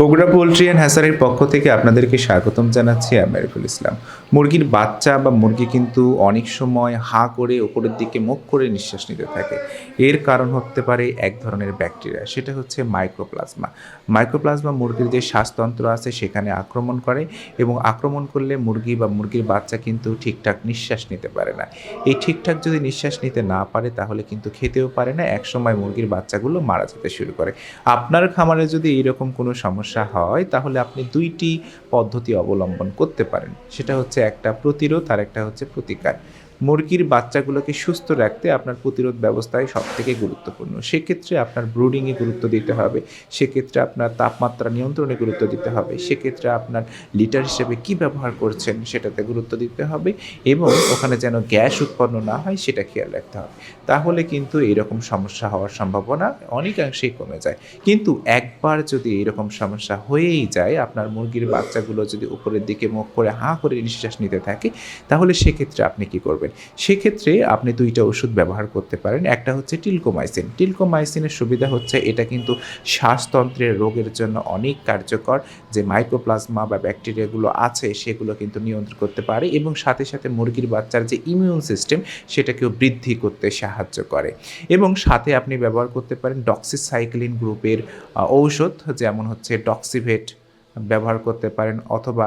Bogura poultry and হ্যাসারির পক্ষ থেকে আপনাদেরকে স্বাগতম জানাচ্ছি আমেরিকুল ইসলাম। মুরগির বাচ্চা বা মুরগি কিন্তু অনেক সময় হা করে ওপরের দিকে মুখ করে নিঃশ্বাস নিতে থাকে। এর কারণ হতে পারে এক ধরনের ব্যাকটেরিয়া, সেটা হচ্ছে মাইক্রোপ্লাজমা। মাইক্রোপ্লাজমা মুরগির যে শ্বাসতন্ত্র আছে সেখানে আক্রমণ করে এবং আক্রমণ করলে মুরগি বা মুরগির বাচ্চা কিন্তু ঠিকঠাক নিঃশ্বাস নিতে পারে না। এই ঠিকঠাক যদি নিঃশ্বাস নিতে না পারে তাহলে কিন্তু খেতেও পারে না, একসময় মুরগির বাচ্চাগুলো মারা যেতে শুরু করে। আপনার খামারে যদি এইরকম কোনো সমস্যা হয়, তাহলে আপনি দুইটি পদ্ধতি অবলম্বন করতে পারেন। সেটা হচ্ছে একটা প্রতিরোধ আর একটা হচ্ছে প্রতিকার। মুরগির বাচ্চাগুলোকে সুস্থ রাখতে আপনার প্রতিরোধ ব্যবস্থায় সব থেকে গুরুত্বপূর্ণ। সেক্ষেত্রে আপনার ব্রুডিংয়ে গুরুত্ব দিতে হবে। সেক্ষেত্রে আপনার তাপমাত্রা নিয়ন্ত্রণে গুরুত্ব দিতে হবে। সেক্ষেত্রে আপনার লিটার হিসেবে কি ব্যবহার করছেন সেটাতে গুরুত্ব দিতে হবে এবং ওখানে যেন গ্যাস উৎপন্ন না হয় সেটা খেয়াল রাখতে হবে। তাহলে কিন্তু এরকম সমস্যা হওয়ার সম্ভাবনা অনেকাংশেই কমে যায়। কিন্তু একবার যদি এরকম সমস্যা হয়েই যায়, আপনার মুরগির বাচ্চাগুলো যদি উপরের দিকে মুখ করে হাঁ করে নিঃশ্বাস নিতে থাকে, তাহলে সেক্ষেত্রে আপনি কি করবেন? সেক্ষেত্রে আপনি দুইটা ওষুধ ব্যবহার করতে পারেন। একটা হচ্ছে টিলকোমাইসিন। টিলকোমাইসিনের সুবিধা হচ্ছে এটা কিন্তু শ্বাসতন্ত্রের রোগের জন্য অনেক কার্যকর। যে মাইক্রোপ্লাজমা বা ব্যাকটেরিয়াগুলো আছে সেগুলো কিন্তু নিয়ন্ত্রণ করতে পারে এবং সাথে সাথে মুরগির বাচ্চার যে ইমিউন সিস্টেম সেটাকেও বৃদ্ধি করতে সাহায্য করে। এবং সাথে আপনি ব্যবহার করতে পারেন ডক্সিসাইক্লিন গ্রুপের ঔষধ, যেমন হচ্ছে ডক্সিভেট ব্যবহার করতে পারেন অথবা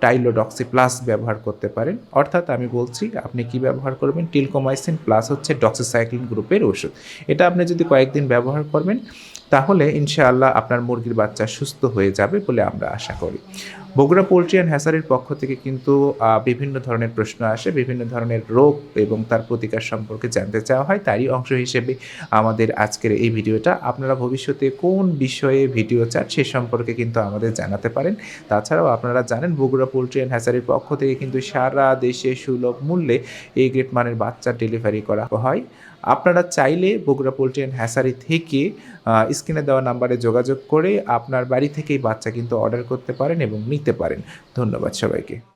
টাইলোডক্সি প্লাস ব্যবহার করতে পারেন। অর্থাৎ আমি বলছি, আপনি কি ব্যবহার করবেন? টিলকোমাইসিন প্লাস হচ্ছে ডক্সিসাইক্লিন গ্রুপের ওষুধ। এটা আপনি যদি কয়েকদিন ব্যবহার করবেন তাহলে ইনশাআল্লাহ আপনার মুরগির বাচ্চা সুস্থ হয়ে যাবে বলে আমরা আশা করি। বগুড়া পোলট্রি অ্যান্ড হ্যাসারির পক্ষ থেকে কিন্তু বিভিন্ন ধরনের প্রশ্ন আসে, বিভিন্ন ধরনের রোগ এবং তার প্রতিকার সম্পর্কে জানতে চাওয়া হয়। তারই অংশ হিসেবে আমাদের আজকের এই ভিডিওটা। আপনারা ভবিষ্যতে কোন বিষয়ে ভিডিও চান সে সম্পর্কে কিন্তু আমাদের জানাতে পারেন। তাছাড়াও আপনারা জানেন, বগুড়া পোলট্রি অ্যান্ড হ্যাসারির পক্ষ থেকে কিন্তু সারা দেশে সুলভ মূল্যে এই গ্রেট মানের বাচ্চা ডেলিভারি করা হয়। আপনারা চাইলে বগুড়া পোলট্রি অ্যান্ড হ্যাসারি থেকে স্ক্রিনে দেওয়া নাম্বারে যোগাযোগ করে আপনার বাড়ি থেকেই বাচ্চা কিন্তু অর্ডার করতে পারেন এবং নিতে পারেন। ধন্যবাদ সবাইকে।